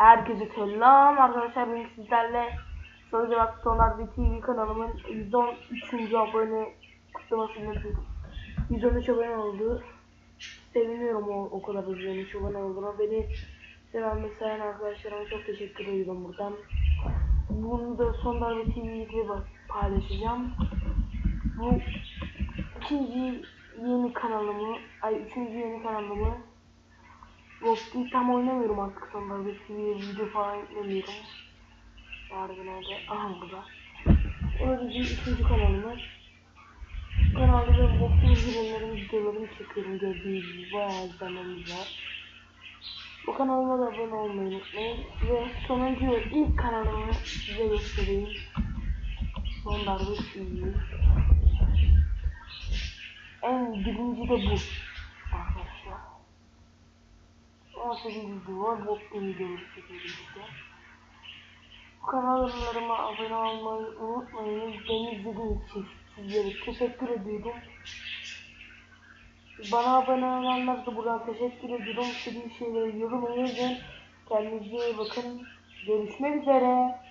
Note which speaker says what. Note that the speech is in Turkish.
Speaker 1: Herkese selam arkadaşlar bugün sizlerle Soru Cevap Sonar ve TV kanalımın 113. abone kutlamasını yapıyorum. 113 abone oldu. Seviniyorum o, o kadar 113 abone olduğuna. Beni seven ve seven arkadaşlarıma çok teşekkür ediyorum buradan. Bunu da Sonar ve TV'de paylaşacağım. Bu ikinci yeni kanalımı, ay üçüncü yeni kanalımı Rock'u tam oynamıyorum artık sonunda bir video falan yüklemiyorum. Nerede nerede? Aha burada. Öyle bir üçüncü kanalımız. Bu kanalda da Rock'u videolarını videolarını çekiyorum gördüğünüz bayağı izlenmemiz var. Bu kanalıma da abone olmayı unutmayın. Ve sonuncu ilk kanalımı size göstereyim. Son darbe. En birinci de bu. Arkadaşlar. 18 video var. Bok bir videoları çekiyorum işte. Bu kanallarıma abone olmayı unutmayın. Beni izlediğiniz için sizlere teşekkür ediyorum. Bana abone olanlar da buradan teşekkür ediyorum. İstediğim şeyleri yorum yazın. Kendinize iyi bakın. Görüşmek üzere.